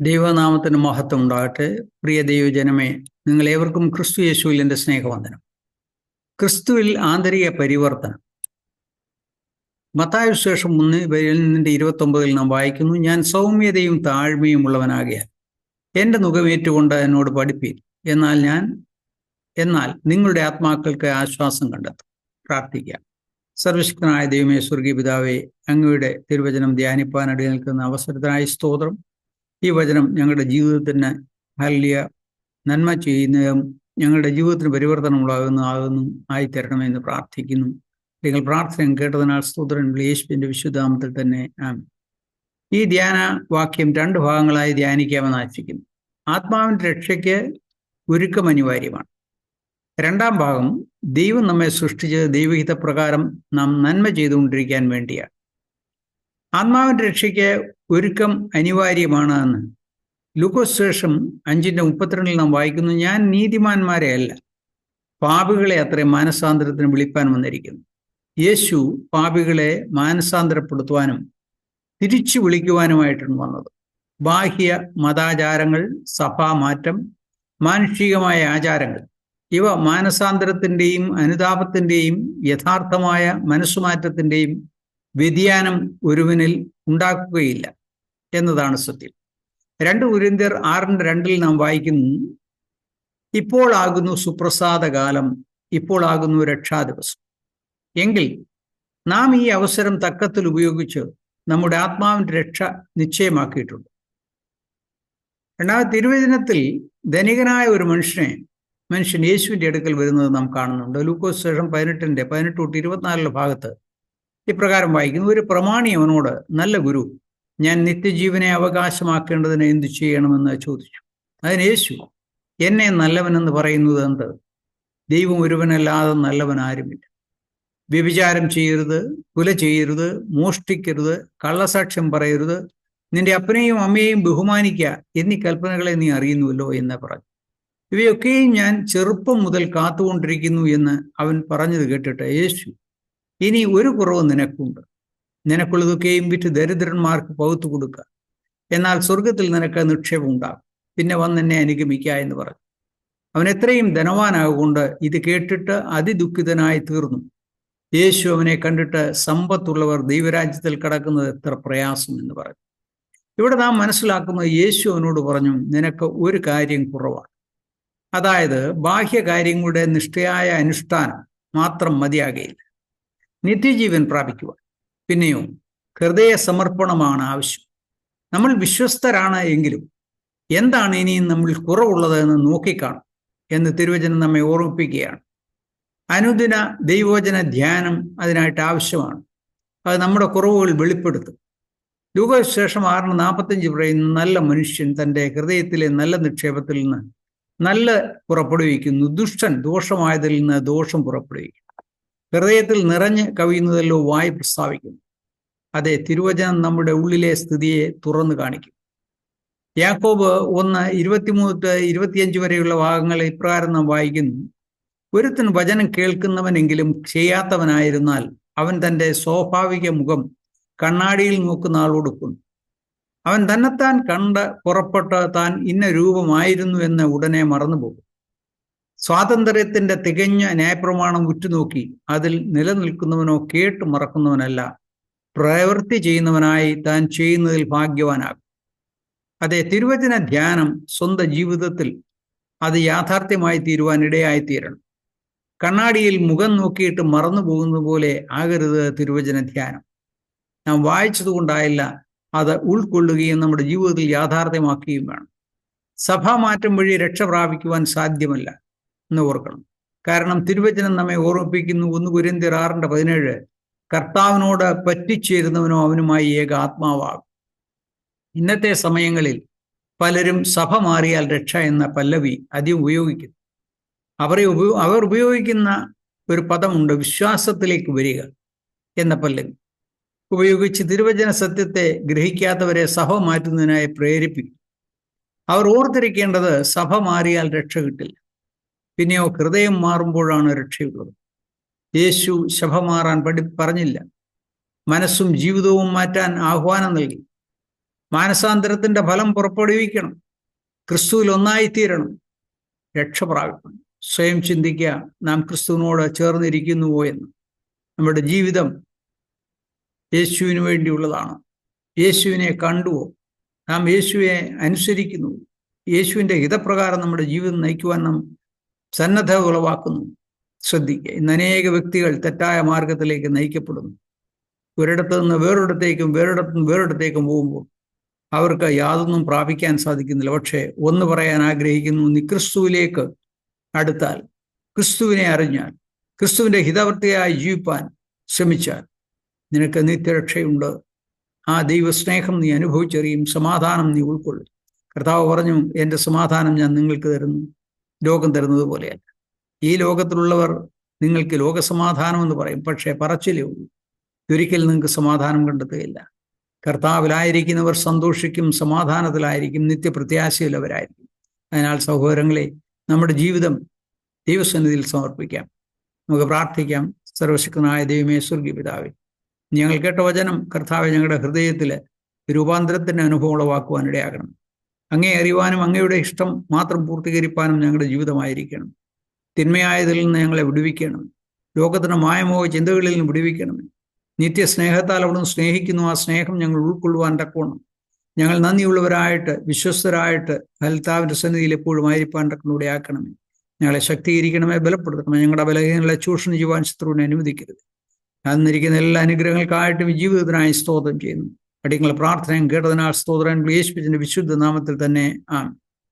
ദൈവനാമത്തിന് മഹത്വം ഉണ്ടാകട്ടെ. പ്രിയ ദൈവജനമേ നിങ്ങൾ ഏവർക്കും ക്രിസ്തു യേശുവിൽ എന്റെ സ്നേഹവന്ദനം. ക്രിസ്തുവിൽ ആന്തരിക പരിവർത്തനം. മത്തായ വിശേഷം മുന്നിന്റെ ഇരുപത്തി ഒമ്പതിൽ നാം വായിക്കുന്നു ഞാൻ സൗമ്യതയും താഴ്മയും ഉള്ളവനാകിയാൽ എന്റെ മുഖമേറ്റുകൊണ്ട് എന്നോട് പഠിപ്പീൻ. എന്നാൽ ഞാൻ എന്നാൽ നിങ്ങളുടെ ആത്മാക്കൾക്ക് ആശ്വാസം കണ്ടെത്തും. പ്രാർത്ഥിക്കാം. സർവശക്തനായ ദൈവമേ സ്വർഗീയ പിതാവേ അങ്ങയുടെ തിരുവചനം ധ്യാനിപ്പാൻ അടി നിൽക്കുന്ന അവസരത്തിനായി സ്തോത്രം. ഈ വചനം ഞങ്ങളുടെ ജീവിതത്തിന് ഹല്യ നന്മ ചെയ്യുന്നതും ഞങ്ങളുടെ ജീവിതത്തിന് പരിവർത്തനം ആയി ആയിത്തരണമെന്ന് പ്രാർത്ഥിക്കുന്നു. നിങ്ങൾ പ്രാർത്ഥന കേട്ടതിനാൽ സ്തോത്രൻ യേശുവിന്റെ വിശുദ്ധാമത്തിൽ തന്നെ. ഈ ധ്യാന വാക്യം രണ്ട് ഭാഗങ്ങളായി ധ്യാനിക്കാമെന്ന് ആശിക്കുന്നു. ആത്മാവിന്റെ രക്ഷയ്ക്ക് ഒരുക്കം അനിവാര്യമാണ്. രണ്ടാം ഭാഗം ദൈവം നമ്മെ സൃഷ്ടിച്ച് ദൈവഹിത പ്രകാരം നാം നന്മ ചെയ്തുകൊണ്ടിരിക്കാൻ വേണ്ടിയാണ്. ആത്മാവിന്റെ രക്ഷയ്ക്ക് ഒരുക്കം അനിവാര്യമാണ് എന്ന് ലൂക്കോസ് ശേഷം അഞ്ചിന്റെ മുപ്പത്തിരണ്ടിൽ നാം വായിക്കുന്നു ഞാൻ നീതിമാന്മാരെ അല്ല പാപികളെ അത്രയും മാനസാന്തരത്തിന് വിളിപ്പാൻ വന്നിരിക്കുന്നു. യേശു പാപികളെ മാനസാന്തരപ്പെടുത്തുവാനും തിരിച്ചു വിളിക്കുവാനുമായിട്ടാണ് വന്നത്. ബാഹ്യ മതാചാരങ്ങൾ സഭാമാറ്റം മാനുഷികമായ ആചാരങ്ങൾ ഇവ മാനസാന്തരത്തിന്റെയും അനുതാപത്തിന്റെയും യഥാർത്ഥമായ മനസ്സുമാറ്റത്തിന്റെയും വ്യതിയാനം ഒരുവനിൽ ഉണ്ടാക്കുകയില്ല. എന്നതാണ് സത്യം. രണ്ട് ഉരിന്തിയർ ആറിന്റെ രണ്ടിൽ നാം വായിക്കുന്നു ഇപ്പോൾ ആകുന്നു സുപ്രസാദ കാലം ഇപ്പോൾ ആകുന്നു രക്ഷാദിവസം എങ്കിൽ നാം ഈ അവസരം തക്കത്തിൽ ഉപയോഗിച്ച് നമ്മുടെ ആത്മാവിന്റെ രക്ഷ നിശ്ചയമാക്കിയിട്ടുണ്ട്. രണ്ടാമത് തിരുവചനത്തിൽ ധനികനായ ഒരു മനുഷ്യനെ മനുഷ്യൻ യേശുവിന്റെ അടുക്കൽ വരുന്നത് നാം കാണുന്നുണ്ട്. ലൂക്കോസ് ശേഷം പതിനെട്ടിന്റെ പതിനെട്ട് തൊട്ട് ഇരുപത്തിനാലിലെ ഭാഗത്ത് ഇപ്രകാരം വായിക്കുന്നു ഒരു പ്രമാണി അവനോട് നല്ല ഗുരു ഞാൻ നിത്യജീവനെ അവകാശമാക്കേണ്ടതിന് എന്തു ചെയ്യണമെന്ന് ചോദിച്ചു. അതിന് യേശു എന്നെ നല്ലവനെന്ന് പറയുന്നത് എന്ത്? ദൈവം ഒരുവനല്ലാതെ നല്ലവൻ ആരുമില്ല വ്യഭിചാരം ചെയ്യരുത് കുല ചെയ്യരുത് മോഷ്ടിക്കരുത് കള്ളസാക്ഷ്യം പറയരുത് നിന്റെ അപ്പനെയും അമ്മയെയും ബഹുമാനിക്കുക എന്നീ കൽപ്പനകളെ നീ അറിയുന്നുവല്ലോ എന്ന് പറഞ്ഞു. ഇവയൊക്കെയും ഞാൻ ചെറുപ്പം മുതൽ കാത്തുകൊണ്ടിരിക്കുന്നു എന്ന് അവൻ പറഞ്ഞത് കേട്ടിട്ട് യേശു ഇനി ഒരു കുറവ് നിനക്കുണ്ട്. നിനക്കുള്ളതൊക്കെയും വിറ്റ് ദരിദ്രന്മാർക്ക് പകുത്തു കൊടുക്കുക എന്നാൽ സ്വർഗത്തിൽ നിനക്ക് നിക്ഷേപം ഉണ്ടാകും. പിന്നെ വന്ന് എന്നെ അനുഗമിക്കുക എന്ന് പറഞ്ഞു. അവൻ എത്രയും ധനവാനാകൊണ്ട് ഇത് കേട്ടിട്ട് അതിദുഃഖിതനായി തീർന്നു. യേശു അവനെ കണ്ടിട്ട് സമ്പത്തുള്ളവർ ദൈവരാജ്യത്തിൽ കടക്കുന്നത് എത്ര പ്രയാസം എന്ന് പറഞ്ഞു. ഇവിടെ നാം മനസ്സിലാക്കുന്നത് യേശു അവനോട് പറഞ്ഞു നിനക്ക് ഒരു കാര്യം കുറവാണ്. അതായത് ബാഹ്യകാര്യങ്ങളുടെ നിഷ്ഠയായ അനുഷ്ഠാനം മാത്രം മതിയാകയില്ല. നിത്യജീവൻ പ്രാപിക്കുക പിന്നെയോ ഹൃദയ സമർപ്പണമാണ് ആവശ്യം. നമ്മൾ വിശ്വസ്തരാണ് എങ്കിലും എന്താണ് ഇനിയും നമ്മൾ കുറവുള്ളത് എന്ന് നോക്കിക്കാണും എന്ന് തിരുവചനം നമ്മെ ഓർമ്മിപ്പിക്കുകയാണ്. അനുദിന ദൈവവചന ധ്യാനം അതിനായിട്ട് ആവശ്യമാണ്. അത് നമ്മുടെ കുറവുകൾ വെളിപ്പെടുത്തും. ലൂകശേഷം ആറിന് നാൽപ്പത്തഞ്ച് പറയുന്ന നല്ല മനുഷ്യൻ തന്റെ ഹൃദയത്തിലെ നല്ല നിക്ഷേപത്തിൽ നിന്ന് നല്ല പുറപ്പെടുവിക്കുന്നു. ദുഷ്ടൻ ദോഷമായതിൽ നിന്ന് ദോഷം പുറപ്പെടുവിക്കും. ഹൃദയത്തിൽ നിറഞ്ഞ് കവിയുന്നതല്ലോ വായി പ്രസ്താവിക്കുന്നു. അതെ തിരുവചനം നമ്മുടെ ഉള്ളിലെ സ്ഥിതിയെ തുറന്നു കാണിക്കും. യാക്കോബ് ഒന്ന് ഇരുപത്തിമൂന്ന് ഇരുപത്തിയഞ്ച് വരെയുള്ള ഭാഗങ്ങൾ ഇപ്രകാരം നാം വായിക്കുന്നു. ഒരുത്തൻ വചനം കേൾക്കുന്നവനെങ്കിലും ചെയ്യാത്തവനായിരുന്നാൽ അവൻ തന്റെ സ്വാഭാവിക മുഖം കണ്ണാടിയിൽ നോക്കുന്ന ആളോടൊപ്പം അവൻ തന്നെത്താൻ കണ്ട് പുറപ്പെട്ട് താൻ ഇന്ന രൂപമായിരുന്നു എന്ന് ഉടനെ മറന്നുപോകും. സ്വാതന്ത്ര്യത്തിന്റെ തികഞ്ഞ ന്യായപ്രമാണം ഉറ്റുനോക്കി അതിൽ നിലനിൽക്കുന്നവനോ കേട്ട് മറക്കുന്നവനല്ല പ്രവൃത്തി ചെയ്യുന്നവനായി താൻ ചെയ്യുന്നതിൽ ഭാഗ്യവാനാകും. അതെ തിരുവചന ധ്യാനം സ്വന്തം ജീവിതത്തിൽ അത് യാഥാർത്ഥ്യമായി തീരുവാൻ ഇടയായി തീരണം കണ്ണാടിയിൽ മുഖം നോക്കിയിട്ട് മറന്നു പോകുന്നത് പോലെ ആകരുത് തിരുവചന ധ്യാനം. നാം വായിച്ചതുകൊണ്ടായില്ല അത് ഉൾക്കൊള്ളുകയും നമ്മുടെ ജീവിതത്തിൽ യാഥാർത്ഥ്യമാക്കുകയും വേണം. സഭാമാറ്റം വഴി രക്ഷ പ്രാപിക്കുവാൻ സാധ്യമല്ല. എന്ന് ഓർക്കണം. കാരണം തിരുവചനം നമ്മെ ഓർമ്മിപ്പിക്കുന്നു. ഒന്ന് കുര്യന്തിർ ആറിന്റെ പതിനേഴ്. കർത്താവിനോട് പറ്റിച്ചേരുന്നവനോ അവനുമായി ഏക ആത്മാവാകും. ഇന്നത്തെ സമയങ്ങളിൽ പലരും സഭ മാറിയാൽ രക്ഷ എന്ന പല്ലവി അധികം ഉപയോഗിക്കുന്നു. അവരെ ഉപയോ അവർ ഉപയോഗിക്കുന്ന ഒരു പദമുണ്ട് വിശ്വാസത്തിലേക്ക് വരിക എന്ന പല്ലവി. ഉപയോഗിച്ച് തിരുവചന സത്യത്തെ ഗ്രഹിക്കാത്തവരെ സഭ മാറ്റുന്നതിനായി പ്രേരിപ്പിക്കും അവർ ഓർത്തിരിക്കേണ്ടത് സഭ മാറിയാൽ രക്ഷ കിട്ടില്ല. പിന്നെയോ ഹൃദയം മാറുമ്പോഴാണ് രക്ഷയുള്ളത്. യേശു ശഭ മാറാൻ പഠി പറഞ്ഞില്ല. മനസ്സും ജീവിതവും മാറ്റാൻ ആഹ്വാനം നൽകി. മാനസാന്തരത്തിന്റെ ഫലം പുറപ്പെടുവിക്കണം. ക്രിസ്തുവിൽ ഒന്നായിത്തീരണം. രക്ഷ പ്രാപിക്കണം. സ്വയം ചിന്തിക്കുക നാം ക്രിസ്തുവിനോട് ചേർന്നിരിക്കുന്നുവോ എന്ന്. നമ്മുടെ ജീവിതം യേശുവിന് വേണ്ടിയുള്ളതാണ്. യേശുവിനെ കണ്ടുവോ? നാം യേശുവിനെ അനുസരിക്കുന്നു. യേശുവിന്റെ ഹിതപ്രകാരം നമ്മുടെ ജീവിതം നയിക്കുവാൻ നാം സന്നദ്ധ ഉളവാക്കുന്നു. ശ്രദ്ധിക്കുക. ഇന്ന് അനേക വ്യക്തികൾ തെറ്റായ മാർഗത്തിലേക്ക് നയിക്കപ്പെടുന്നു. ഒരിടത്ത് നിന്ന് വേറൊരിടത്തേക്കും വേറൊരിടത്ത് നിന്ന് വേറൊരിടത്തേക്കും പോകുമ്പോൾ അവർക്ക് യാതൊന്നും പ്രാപിക്കാൻ സാധിക്കുന്നില്ല. പക്ഷേ ഒന്ന് പറയാൻ ആഗ്രഹിക്കുന്നു നീ ക്രിസ്തുവിലേക്ക് അടുത്താൽ ക്രിസ്തുവിനെ അറിഞ്ഞാൽ ക്രിസ്തുവിന്റെ ഹിതവൃത്തിയായി ജീവിപ്പാൻ ശ്രമിച്ചാൽ നിനക്ക് നിത്യരക്ഷയുണ്ട്. ആ ദൈവസ്നേഹം നീ അനുഭവിച്ചറിയും സമാധാനം നീ ഉൾക്കൊള്ളും. കർത്താവ് പറഞ്ഞു എന്റെ സമാധാനം ഞാൻ നിങ്ങൾക്ക് തരുന്നു. ലോകം തരുന്നത് പോലെയല്ല. ഈ ലോകത്തിലുള്ളവർ നിങ്ങൾക്ക് ലോകസമാധാനം എന്ന് പറയും. പക്ഷേ പറച്ചിലേ ഉള്ളൂ. ഒരിക്കലും നിങ്ങൾക്ക് സമാധാനം കണ്ടെത്തുകയില്ല. കർത്താവിലായിരിക്കുന്നവർ സന്തോഷിക്കും സമാധാനത്തിലായിരിക്കും നിത്യപ്രത്യാശയുള്ളവരായിരിക്കും അതിനാൽ സഹോദരങ്ങളെ നമ്മുടെ ജീവിതം ദൈവസന്നിധിയിൽ സമർപ്പിക്കാം. നമുക്ക് പ്രാർത്ഥിക്കാം. സർവശക്തനായ ദൈവമേ സ്വർഗീയ പിതാവേ ഞങ്ങൾ കേട്ട വചനം കർത്താവ് ഞങ്ങളുടെ ഹൃദയത്തിൽ രൂപാന്തരത്തിന്റെ അനുഭവം ഉളവാക്കുവാൻ ഇടയാകണം. അങ്ങേ അറിയുവാനും അങ്ങയുടെ ഇഷ്ടം മാത്രം പൂർത്തീകരിപ്പാനും ഞങ്ങളുടെ ജീവിതമായിരിക്കണം. തിന്മയായതിൽ നിന്ന് ഞങ്ങളെ വിടുവിക്കണം. ലോകത്തിന് മായമോ ചിന്തകളിൽ നിന്ന് വിടുവിക്കണം. നിത്യസ്നേഹത്താൽ അവിടുന്ന് സ്നേഹിക്കുന്നു. ആ സ്നേഹം ഞങ്ങൾ ഉൾക്കൊള്ളുവാൻ തക്കോണം ഞങ്ങൾ നന്ദിയുള്ളവരായിട്ട് വിശ്വസ്തരായിട്ട് ഹൽത്താവിന്റെ സന്നിധിയിൽ എപ്പോഴും ആയിരിപ്പാൻ തക്കണൂടെ ആക്കണമേ. ഞങ്ങളെ ശക്തീകരിക്കണമേ. ബലപ്പെടുത്തണമേ. ഞങ്ങളുടെ ബലഹീനങ്ങളെ ചൂഷണം ചെയ്യുവാൻ ശത്രുവിനെ അനുവദിക്കരുത്. അന്നിരിക്കുന്ന എല്ലാ അനുഗ്രഹങ്ങൾക്കായിട്ടും ജീവിതത്തിനായി സ്തോത്രം ചെയ്യുന്നു. അടിയങ്ങളെ പ്രാർത്ഥനയും കേട്ടതിനാൽ സ്തോത്രം. യേശുവിന്റെ വിശുദ്ധ നാമത്തിൽ തന്നെ ആണ്